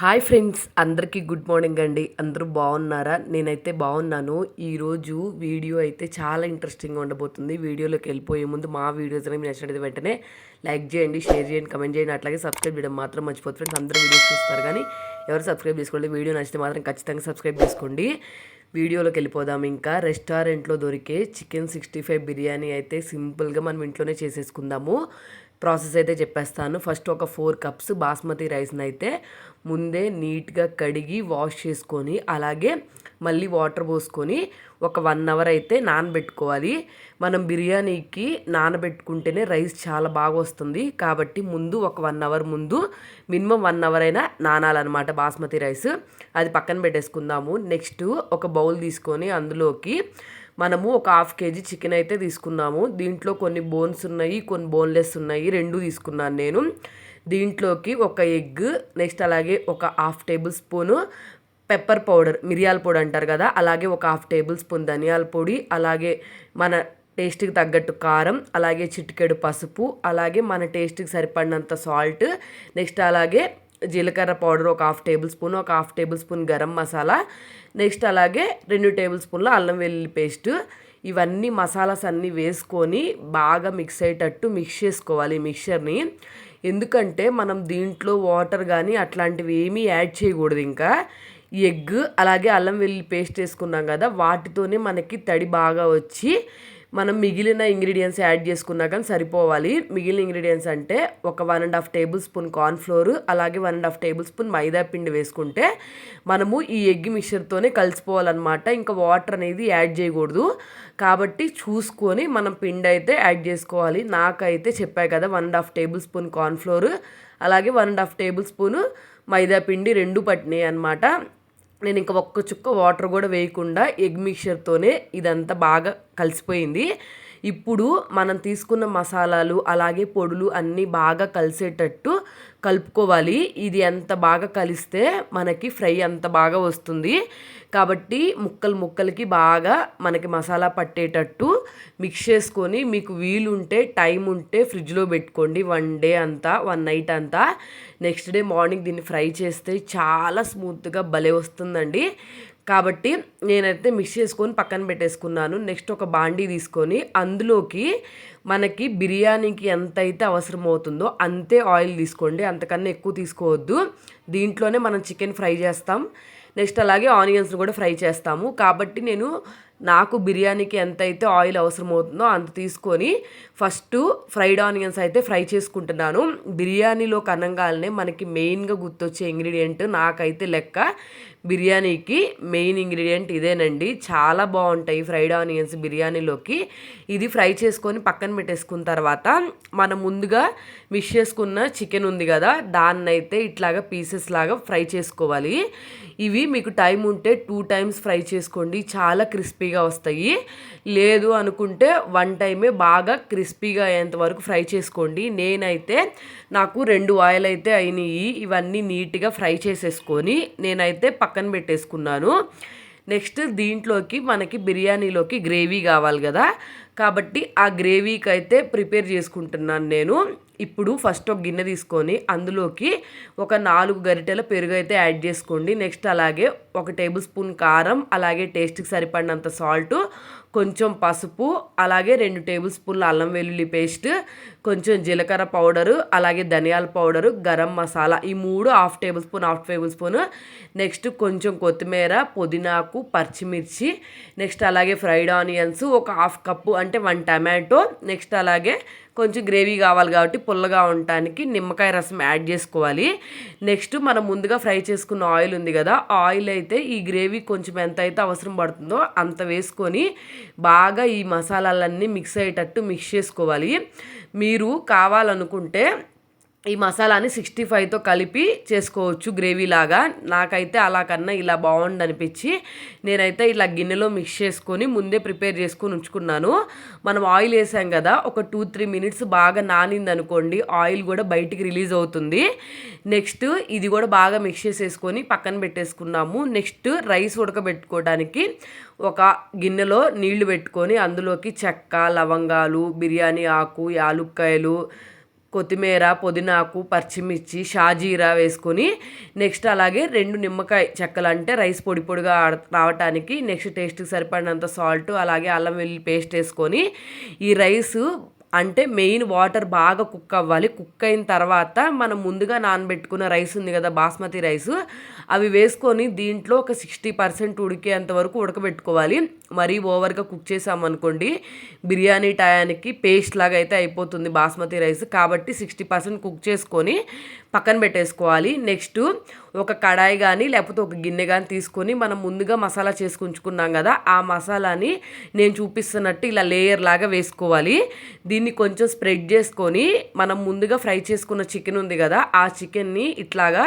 Hi friends అందరికీ good morning అండి. అందరూ బాగున్నారా? నేనైతే బాగున్నాను. ఈరోజు వీడియో అయితే చాలా ఇంట్రెస్టింగ్గా ఉండబోతుంది. వీడియోలోకి వెళ్ళిపోయే ముందు మా వీడియోస్ అనేవి నచ్చినట్టు వెంటనే లైక్ చేయండి షేర్ చేయండి కమెంట్ చేయండి. అట్లాగే సబ్స్క్రైబ్ చేయడం మాత్రం మర్చిపోతుంది ఫ్రెండ్స్. అందరూ వీడియోస్ చూస్తారు కానీ ఎవరు సబ్స్క్రైబ్ చేసుకోండి వీడియో నచ్చితే మాత్రం ఖచ్చితంగా సబ్స్క్రైబ్ చేసుకోండి. వీడియోలోకి వెళ్ళిపోదాం ఇంకా. రెస్టారెంట్లో దొరికే చికెన్ సిక్స్టీ ఫైవ్ బిర్యానీ అయితే సింపుల్గా మనం ఇంట్లోనే చేసేసుకుందాము. ప్రాసెస్ అయితే చెప్పేస్తాను. ఫస్ట్ ఒక ఫోర్ కప్స్ బాస్మతి రైస్ని అయితే ముందే నీట్గా కడిగి వాష్ చేసుకొని అలాగే మళ్ళీ వాటర్ పోసుకొని ఒక వన్ అవర్ అయితే నానబెట్టుకోవాలి. మనం బిర్యానీకి నానబెట్టుకుంటేనే రైస్ చాలా బాగా వస్తుంది. కాబట్టి ముందు ఒక వన్ అవర్ ముందు మినిమం వన్ అవర్ అయినా నానాలన్నమాట బాస్మతి రైస్. అది పక్కన పెట్టేసుకుందాము. నెక్స్ట్ ఒక బౌల్ తీసుకొని అందులోకి మనము ఒక హాఫ్ కేజీ చికెన్ అయితే తీసుకున్నాము. దీంట్లో కొన్ని బోన్స్ ఉన్నాయి కొన్ని బోన్లెస్ ఉన్నాయి. రెండు తీసుకున్నాను నేను. దీంట్లోకి ఒక ఎగ్ నెక్స్ట్ అలాగే ఒక half tablespoon pepper powder మిరియాల పొడి అంటారు కదా అలాగే ఒక హాఫ్ టేబుల్ స్పూన్ ధనియాల పొడి అలాగే మన టేస్ట్కి తగ్గట్టు కారం అలాగే చిటికెడు పసుపు అలాగే మన టేస్ట్కి సరిపడినంత సాల్ట్ నెక్స్ట్ అలాగే జీలకర్ర పౌడర్ ఒక హాఫ్ టేబుల్ స్పూన్ ఒక half tablespoon garam masala next అలాగే రెండు టేబుల్ స్పూన్ల అల్లం వెల్లుల్లి పేస్ట్. ఇవన్నీ మసాలాస్ అన్నీ వేసుకొని బాగా మిక్స్ అయ్యేటట్టు మిక్స్ చేసుకోవాలి మిక్చర్ని. ఎందుకంటే మనం దీంట్లో వాటర్ కానీ అట్లాంటివి ఏమీ యాడ్ చేయకూడదు ఇంకా. ఎగ్ అలాగే అల్లం వెల్లుల్లి పేస్ట్ వేసుకున్నాం కదా వాటితోనే మనకి తడి బాగా వచ్చి మనం మిగిలిన ఇంగ్రీడియంట్స్ యాడ్ చేసుకున్నా కానీ సరిపోవాలి. మిగిలిన ఇంగ్రీడియంట్స్ అంటే ఒక one and half tablespoon cornflour అలాగే one and half tablespoon maida పిండి వేసుకుంటే మనము ఈ ఎగ్ మిక్చర్తోనే కలిసిపోవాలన్నమాట. ఇంకా వాటర్ అనేది యాడ్ చేయకూడదు. కాబట్టి చూసుకొని మనం పిండి అయితే యాడ్ చేసుకోవాలి. నాకైతే చెప్పాయి కదా one and half tablespoon cornflour అలాగే one and half tablespoon maida పిండి రెండు పట్టినాయి అనమాట నేను ఇంకా ఒక్క చుక్క వాటర్ కూడా వేయకుండా ఎగ్ మిక్చర్తోనే ఇదంతా బాగా కలిసిపోయింది. ఇప్పుడు మనం తీసుకున్న మసాలాలు అలాగే పొడులు అన్నీ బాగా కలిసేటట్టు కలుపుకోవాలి. ఇది ఎంత బాగా కలిస్తే మనకి ఫ్రై అంత బాగా వస్తుంది. కాబట్టి ముక్కలు ముక్కలకి బాగా మనకి మసాలా పట్టేటట్టు మిక్స్ చేసుకొని మీకు వీలుంటే టైం ఉంటే ఫ్రిడ్జ్లో పెట్టుకోండి. వన్ డే అంతా వన్ నైట్ అంతా. నెక్స్ట్ డే మార్నింగ్ దీన్ని ఫ్రై చేస్తే చాలా స్మూత్గా భలే వస్తుందండి. కాబట్టి నేనైతే మిక్స్ చేసుకొని పక్కన పెట్టేసుకున్నాను. నెక్స్ట్ ఒక బాండీ తీసుకొని అందులోకి మనకి బిర్యానీకి ఎంత అయితే అవసరం అవుతుందో అంతే ఆయిల్ తీసుకోండి. అంతకన్నా ఎక్కువ తీసుకోవద్దు. దీంట్లోనే మనం చికెన్ ఫ్రై చేస్తాం. నెక్స్ట్ అలాగే ఆనియన్స్ కూడా ఫ్రై చేస్తాము. కాబట్టి నేను నాకు బిర్యానీకి ఎంత అయితే ఆయిల్ అవసరం అవుతుందో అంత తీసుకొని ఫస్ట్ ఫ్రైడ్ ఆనియన్స్ అయితే ఫ్రై చేసుకుంటున్నాను. బిర్యానీలో కనంగానే మనకి మెయిన్గా గుర్తొచ్చే ఇంగ్రీడియంట్ నాకైతే లెక్క బిర్యానీకి మెయిన్ ఇంగ్రీడియంట్ ఇదేనండి. చాలా బాగుంటాయి ఫ్రైడ్ ఆనియన్స్ బిర్యానీలోకి. ఇది ఫ్రై చేసుకొని పక్కన పెట్టేసుకున్న తర్వాత మనం ముందుగా మిక్స్ చేసుకున్న చికెన్ ఉంది కదా దాన్ని అయితే ఇట్లాగా పీసెస్ లాగా ఫ్రై చేసుకోవాలి. ఇవి మీకు టైం ఉంటే టూ టైమ్స్ ఫ్రై చేసుకోండి. చాలా క్రిస్పీగా వస్తాయి. లేదు అనుకుంటే వన్ టైమే బాగా క్రిస్పీగా అయ్యేంత వరకు ఫ్రై చేసుకోండి. నేనైతే నాకు రెండు ఆయిల్ అయితే అయినాయి. ఇవన్నీ నీట్గా ఫ్రై చేసేసుకొని నేనైతే పక్కన పెట్టేసుకున్నాను. నెక్స్ట్ దీంట్లోకి మనకి బిర్యానీలోకి గ్రేవీ కావాలి కదా. కాబట్టి ఆ గ్రేవీకి అయితే ప్రిపేర్ చేసుకుంటున్నాను నేను. ఇప్పుడు ఫస్ట్ ఒక గిన్నె తీసుకొని అందులోకి ఒక నాలుగు గరిటెల పెరుగు అయితే యాడ్ చేసుకోండి. నెక్స్ట్ అలాగే ఒక టేబుల్ స్పూన్ కారం అలాగే టేస్ట్కి సరిపడినంత సాల్ట్ కొంచెం పసుపు అలాగే రెండు టేబుల్ స్పూన్ల అల్లం వెల్లుల్లి పేస్ట్ కొంచెం జీలకర్ర పౌడరు అలాగే ధనియాల పౌడరు గరం మసాలా ఈ మూడు half tablespoon half tablespoon. Next కొంచెం కొత్తిమీర పుదీనాకు పచ్చిమిర్చి నెక్స్ట్ అలాగే ఫ్రైడ్ ఆనియన్స్ ఒక హాఫ్ కప్పు అంటే వన్ టమాటో నెక్స్ట్ అలాగే కొంచెం గ్రేవీ కావాలి కాబట్టి పుల్లగా ఉండటానికి నిమ్మకాయ రసం యాడ్ చేసుకోవాలి. నెక్స్ట్ మనం ముందుగా ఫ్రై చేసుకున్న ఆయిల్ ఉంది కదా ఆయిల్ అయితే ఈ గ్రేవీ కొంచెం ఎంత అయితే అవసరం పడుతుందో అంత వేసుకొని బాగా ఈ మసాలాలన్నీ మిక్స్ అయ్యేటట్టు మిక్స్ చేసుకోవాలి. మీరు కావాలనుకుంటే ఈ మసాలాని సిక్స్టీ ఫైవ్తో కలిపి చేసుకోవచ్చు గ్రేవీ లాగా నాకైతే అలా కన్నా ఇలా బాగుండి అనిపించి నేనైతే ఇలా గిన్నెలో మిక్స్ చేసుకొని ముందే ప్రిపేర్ చేసుకొని ఉంచుకున్నాను. మనం ఆయిల్ వేసాం కదా ఒక టూ త్రీ మినిట్స్ బాగా నానింది అనుకోండి ఆయిల్ కూడా బయటికి రిలీజ్ అవుతుంది. నెక్స్ట్ ఇది కూడా బాగా మిక్స్ చేసేసుకొని పక్కన పెట్టేసుకున్నాము. నెక్స్ట్ రైస్ ఉడకబెట్టుకోవడానికి ఒక గిన్నెలో నీళ్ళు పెట్టుకొని అందులోకి చెక్క లవంగాలు బిర్యానీ ఆకు యాలుక్కాయలు కొత్తిమీర పుదీనాకు పచ్చిమిర్చి షాజీరా వేసుకొని నెక్స్ట్ అలాగే రెండు నిమ్మకాయ చెక్కలు అంటే రైస్ పొడి పొడిగా రావటానికి నెక్స్ట్ టేస్ట్కి సరిపడినంత సాల్ట్ అలాగే అల్లం వెల్లుల్లి పేస్ట్ వేసుకొని ఈ రైస్ అంటే మెయిన్ వాటర్ బాగా కుక్ అవ్వాలి. కుక్ అయిన తర్వాత మనం ముందుగా నానబెట్టుకున్న రైస్ ఉంది కదా బాస్మతి రైస్. అవి వేసుకొని దీంట్లో ఒక సిక్స్టీ పర్సెంట్ ఉడికేంత వరకు ఉడకబెట్టుకోవాలి. మరీ ఓవర్గా కుక్ చేసామనుకోండి బిర్యానీ టయానికి పేస్ట్ లాగా అయితే అయిపోతుంది బాస్మతి రైస్. కాబట్టి సిక్స్టీ పర్సెంట్ కుక్ చేసుకొని పక్కన పెట్టేసుకోవాలి. నెక్స్ట్ ఒక కడాయి కానీ లేకపోతే ఒక గిన్నె కానీ తీసుకొని మనం ముందుగా మసాలా చేసుకుంచుకున్నాం కదా ఆ మసాలాని నేను చూపిస్తున్నట్టు ఇలా లేయర్ లాగా వేసుకోవాలి. దీన్ని కొంచెం స్ప్రెడ్ చేసుకొని మనం ముందుగా ఫ్రై చేసుకున్న చికెన్ ఉంది కదా ఆ చికెన్ని ఇట్లాగా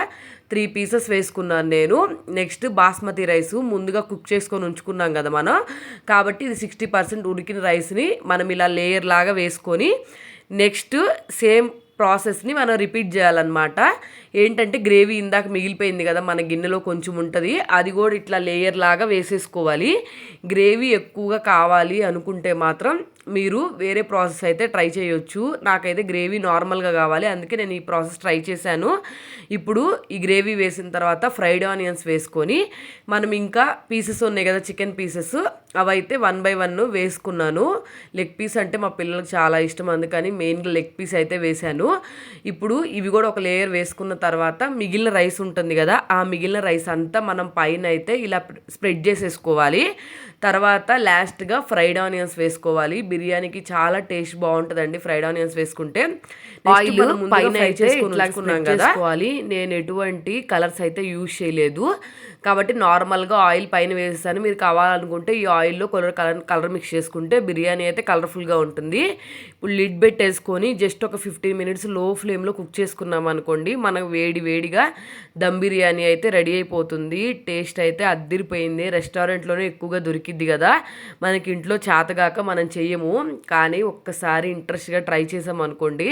త్రీ పీసెస్ వేసుకున్నాను నేను. నెక్స్ట్ బాస్మతి రైస్ ముందుగా కుక్ చేసుకొని ఉంచుకున్నాం కదా మనం. కాబట్టి ఇది సిక్స్టీ పర్సెంట్ ఉడికిన రైస్ని మనం ఇలా లేయర్ లాగా వేసుకొని నెక్స్ట్ సేమ్ ప్రాసెస్ని మనం రిపీట్ చేయాలన్నమాట. ఏంటంటే గ్రేవీ ఇందాక మిగిలిపోయింది కదా మన గిన్నెలో కొంచెం ఉంటుంది. అది కూడా ఇట్లా లేయర్ లాగా వేసేసుకోవాలి. గ్రేవీ ఎక్కువగా కావాలి అనుకుంటే మాత్రం మీరు వేరే ప్రాసెస్ అయితే ట్రై చేయొచ్చు. నాకైతే గ్రేవీ నార్మల్గా కావాలి. అందుకే నేను ఈ ప్రాసెస్ ట్రై చేశాను. ఇప్పుడు ఈ గ్రేవీ వేసిన తర్వాత ఫ్రైడ్ ఆనియన్స్ వేసుకొని మనం ఇంకా పీసెస్ ఉన్నాయి కదా చికెన్ పీసెస్. అవైతే వన్ బై వన్ వేసుకున్నాను. లెగ్ పీస్ అంటే మా పిల్లలకు చాలా ఇష్టం. అందుకని మెయిన్గా లెగ్ పీస్ అయితే వేశాను. ఇప్పుడు ఇవి కూడా ఒక లేయర్ వేసుకున్న తర్వాత మిగిలిన రైస్ ఉంటుంది కదా ఆ మిగిలిన రైస్ అంతా మనం పైన అయితే ఇలా స్ప్రెడ్ చేసేసుకోవాలి. తర్వాత లాస్ట్గా ఫ్రైడ్ ఆనియన్స్ వేసుకోవాలి. బిర్యానీకి చాలా టేస్ట్ బాగుంటుందండి ఫ్రైడ్ ఆనియన్స్ వేసుకుంటే. ఆయిల్ పైన చేసుకోవాలి. నేను ఎటువంటి కలర్స్ అయితే యూజ్ చేయలేదు. కాబట్టి నార్మల్గా ఆయిల్ పైన వేసేసాను. మీరు కావాలనుకుంటే ఈ ఆయిల్లో కలర్ కలర్ కలర్ మిక్స్ చేసుకుంటే బిర్యానీ అయితే కలర్ఫుల్గా ఉంటుంది. ఇప్పుడు లిడ్ పెట్టేసుకొని జస్ట్ ఒక ఫిఫ్టీన్ మినిట్స్లో ఫ్లేమ్లో కుక్ చేసుకున్నాం అనుకోండి మనం వేడి వేడిగా దమ్ బిర్యానీ అయితే రెడీ అయిపోతుంది. టేస్ట్ అయితే అద్దిరిపోయింది. రెస్టారెంట్లోనే ఎక్కువగా దొరికిద్ది కదా. మనకి ఇంట్లో చేతగాక మనం చెయ్యము. కానీ ఒక్కసారి ఇంట్రెస్ట్గా ట్రై చేసాం అనుకోండి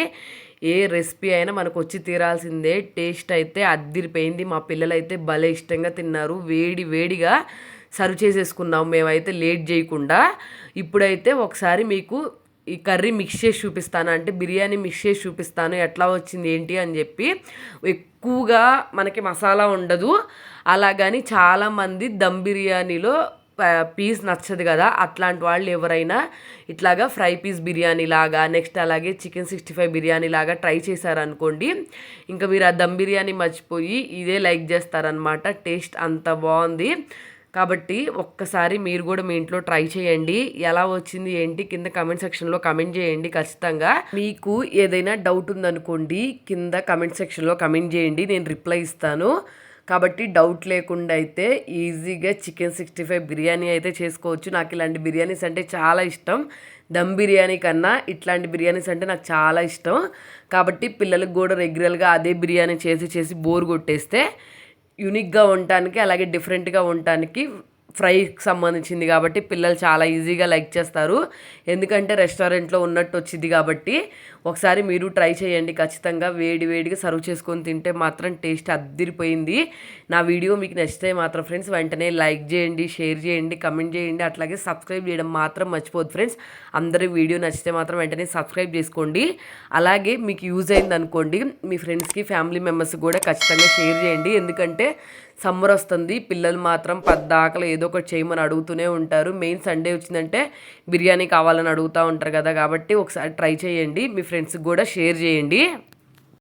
ఏ రెసిపీ అయినా మనకు వచ్చి తీరాల్సిందే. టేస్ట్ అయితే అద్దిరిపోయింది. మా పిల్లలు అయితే భలే ఇష్టంగా తిన్నారు. వేడి వేడిగా సర్వ్ చేసేసుకున్నాం మేమైతే లేట్ చేయకుండా. ఇప్పుడైతే ఒకసారి మీకు ఈ కర్రీ మిక్స్ చేసి చూపిస్తాను. అంటే బిర్యానీ మిక్స్ చేసి చూపిస్తాను. ఎట్లా వచ్చింది ఏంటి అని చెప్పి. ఎక్కువగా మనకి మసాలా ఉండదు. అలాగని చాలామంది దమ్ బిర్యానీలో పీస్ నచ్చదు కదా అట్లాంటి వాళ్ళు ఎవరైనా ఇట్లాగా ఫ్రై పీస్ బిర్యానీ లాగా నెక్స్ట్ అలాగే చికెన్ సిక్స్టీ ఫైవ్ బిర్యానీ లాగా ట్రై చేశారనుకోండి ఇంకా మీరు ఆ దమ్ బిర్యానీ మర్చిపోయి ఇదే లైక్ చేస్తారనమాట టేస్ట్ అంత బాగుంది. కాబట్టి ఒక్కసారి మీరు కూడా మీ ఇంట్లో ట్రై చేయండి. ఎలా వచ్చింది ఏంటి? కింద కమెంట్ సెక్షన్లో కమెంట్ చేయండి ఖచ్చితంగా. మీకు ఏదైనా డౌట్ ఉందనుకోండి కింద కమెంట్ సెక్షన్లో కమెంట్ చేయండి నేను రిప్లై ఇస్తాను. కాబట్టి డౌట్ లేకుండా అయితే ఈజీగా చికెన్ సిక్స్టీ ఫైవ్ బిర్యానీ అయితే చేసుకోవచ్చు. నాకు ఇలాంటి బిర్యానీస్ అంటే చాలా ఇష్టం. దమ్ బిర్యానీ కన్నా ఇట్లాంటి బిర్యానీస్ అంటే నాకు చాలా ఇష్టం. కాబట్టి పిల్లలకు కూడా రెగ్యులర్గా అదే బిర్యానీ చేసి చేసి బోర్ కొట్టేస్తే యూనిక్గా ఉండటానికి అలాగే డిఫరెంట్గా ఉండటానికి ఫ్రైకి సంబంధించింది కాబట్టి పిల్లలు చాలా ఈజీగా లైక్ చేస్తారు. ఎందుకంటే రెస్టారెంట్లో ఉన్నట్టు వచ్చింది కాబట్టి ఒకసారి మీరు ట్రై చేయండి. ఖచ్చితంగా వేడి వేడిగా సర్వ్ చేసుకొని తింటే మాత్రం టేస్ట్ అద్దిరిపోయింది. నా వీడియో మీకు నచ్చితే మాత్రం ఫ్రెండ్స్ వెంటనే లైక్ చేయండి షేర్ చేయండి కమెంట్ చేయండి అట్లాగే సబ్స్క్రైబ్ చేయడం మాత్రం మర్చిపోదు ఫ్రెండ్స్. అందరి వీడియో నచ్చితే మాత్రం వెంటనే సబ్స్క్రైబ్ చేసుకోండి. అలాగే మీకు యూజ్ అయింది అనుకోండి మీ ఫ్రెండ్స్కి ఫ్యామిలీ మెంబర్స్కి కూడా ఖచ్చితంగా షేర్ చేయండి. ఎందుకంటే సమ్మర్ వస్తుంది పిల్లలు మాత్రం పద్దాకలు ఏదో ఒకటి చేయమని అడుగుతూనే ఉంటారు. మెయిన్ సండే వచ్చిందంటే బిర్యానీ కావాలని అడుగుతూ ఉంటారు కదా కాబట్టి ఒకసారి ట్రై చేయండి. మీ ఫ్రెండ్స్కి కూడా షేర్ చేయండి.